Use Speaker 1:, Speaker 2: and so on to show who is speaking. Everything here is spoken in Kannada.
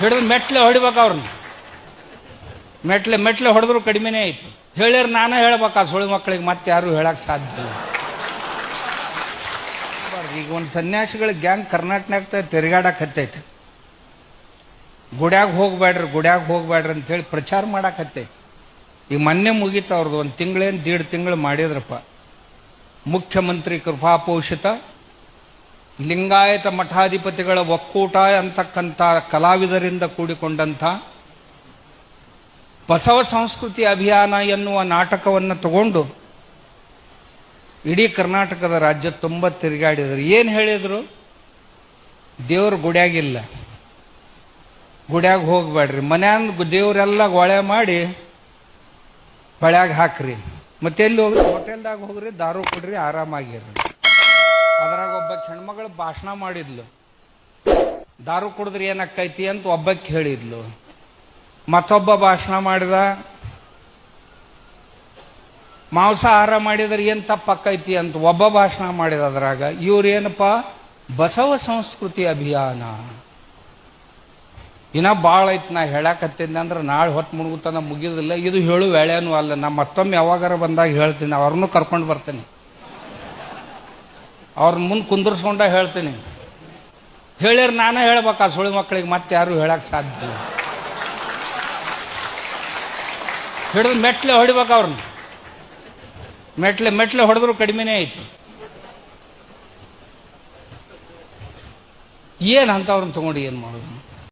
Speaker 1: ಹಿಡಿದು ಮೆಟ್ಲೆ ಹೊಡಿಬೇಕು ಅವ್ರನ್ನ. ಮೆಟ್ಲೆ ಮೆಟ್ಲೆ ಹೊಡೆದ್ರು ಕಡಿಮೆನೇ ಆಯ್ತು. ಹೇಳಿರ್ ನಾನು ಹೇಳ್ಬೇಕು ಆ ಸುಳಿ ಮಕ್ಕಳಿಗೆ, ಮತ್ತೆ ಯಾರು ಹೇಳಕ್ ಸಾಧ್ಯ ಇಲ್ಲ. ಈಗ ಒಂದು ಸನ್ಯಾಸಿಗಳ ಗ್ಯಾಂಗ್ ಕರ್ನಾಟಕನಾಗ ತಿರುಗಾಡಕ್ ಹತ್ತೈತಿ. ಗುಡ್ಯಾಗ ಹೋಗ್ಬೇಡ್ರಿ ಗುಡ್ಯಾಗ ಹೋಗ್ಬೇಡ್ರಿ ಅಂತೇಳಿ ಪ್ರಚಾರ ಮಾಡಕ್ ಹತ್ತೈತಿ. ಈಗ ಮೊನ್ನೆ ಮುಗೀತು ಅವ್ರದ್ದು, ಒಂದು ತಿಂಗಳೇನು, ದೀಡ್ ತಿಂಗಳು ಮಾಡಿದ್ರಪ್ಪ. ಮುಖ್ಯಮಂತ್ರಿ ಕೃಪಾಪೋಷಿತ ಲಿಂಗಾಯತ ಮಠಾಧಿಪತಿಗಳ ಒಕ್ಕೂಟ ಅಂತಕ್ಕಂಥ ಕಲಾವಿದರಿಂದ ಕೂಡಿಕೊಂಡಂಥ ಬಸವ ಸಂಸ್ಕೃತಿ ಅಭಿಯಾನ ಎನ್ನುವ ನಾಟಕವನ್ನು ತಗೊಂಡು ಇಡೀ ಕರ್ನಾಟಕದ ರಾಜ್ಯ ತುಂಬ ತಿರುಗಾಡಿದರು. ಏನು ಹೇಳಿದರು? ದೇವ್ರ ಗುಡ್ಯಾಗಿಲ್ಲ. ಗುಡ್ಯಾಗ ಹೋಗ್ಬೇಡ್ರಿ. ಮನ್ಯಾಗ ದೇವರೆಲ್ಲ ಗೊಳೆ ಮಾಡಿ ಹೊಳ್ಯಾಗ ಹಾಕ್ರಿ. ಮತ್ತೆ ಎಲ್ಲಿ ಹೋಗ್ರಿ? ಹೋಟೆಲ್ದಾಗ ಹೋಗ್ರಿ, ದಾರು ಕೊಡ್ರಿ, ಆರಾಮಾಗಿರ್ರಿ. ಅದ್ರಾಗ ಒಬ್ಬ ಹೆಣ್ಮಗಳು ಭಾಷಣ ಮಾಡಿದ್ಲು. ದಾರು ಕುಡಿದ್ರೆ ಏನಾಗ್ತೈತಿ? ಅಂತ ಒಬ್ಬಕ್ಕೆ ಹೇಳಿದ್ಲು. ಮತ್ತೊಬ್ಬ ಭಾಷಣ ಮಾಡಿದ ಮಾಂಸಾಹಾರ ಮಾಡಿದ್ರೆ ಏನ್ ತಪ್ಪಕ್ಕೈತಿ ಅಂತ ಒಬ್ಬ ಭಾಷಣ ಮಾಡಿದ ಅದ್ರಾಗ, ಇವ್ರೇನಪ್ಪ, ಬಸವ ಸಂಸ್ಕೃತಿ ಅಭಿಯಾನ. ಇನ್ನ ಭಾಳ ಐತಿ ನಾ ಹೇಳಕತ್ತಿದ್ದೆ ಅಂದ್ರೆ ನಾಳೆ ಹೊತ್ತು ಮುಳುಗುತನ ಮುಗಿದಿಲ್ಲ. ಇದು ಹೇಳು, ವೇಳೆನೂ ಅಲ್ಲ. ನಾ ಮತ್ತೊಮ್ಮೆ ಯಾವಾಗಾರ ಬಂದಾಗ ಹೇಳ್ತೀನಿ. ಅವ್ರನ್ನೂ ಕರ್ಕೊಂಡು ಬರ್ತೀನಿ. ಅವ್ರನ್ನ ಮುಂದೆ ಕುಂದರ್ಸ್ಕೊಂಡ ಹೇಳ್ತೀನಿ. ಹೇಳಿರ್ ನಾನೇ ಹೇಳ್ಬೇಕು ಆ ಸುಳಿ ಮಕ್ಕಳಿಗೆ ಮತ್ತೆ ಯಾರು ಹೇಳಕ್ ಸಾಧ್ಯ ಇಲ್ಲ. ಹಿಡಿದು ಮೆಟ್ಲೆ ಹೊಡಿಬೇಕು ಅವ್ರನ್ನ ಮೆಟ್ಲೆ ಮೆಟ್ಲೆ ಹೊಡೆದ್ರು ಕಡಿಮೆನೇ ಐತಿ. ಏನು ಅವ್ರನ್ನ ತಗೊಂಡು ಏನು ಮಾಡೋದು?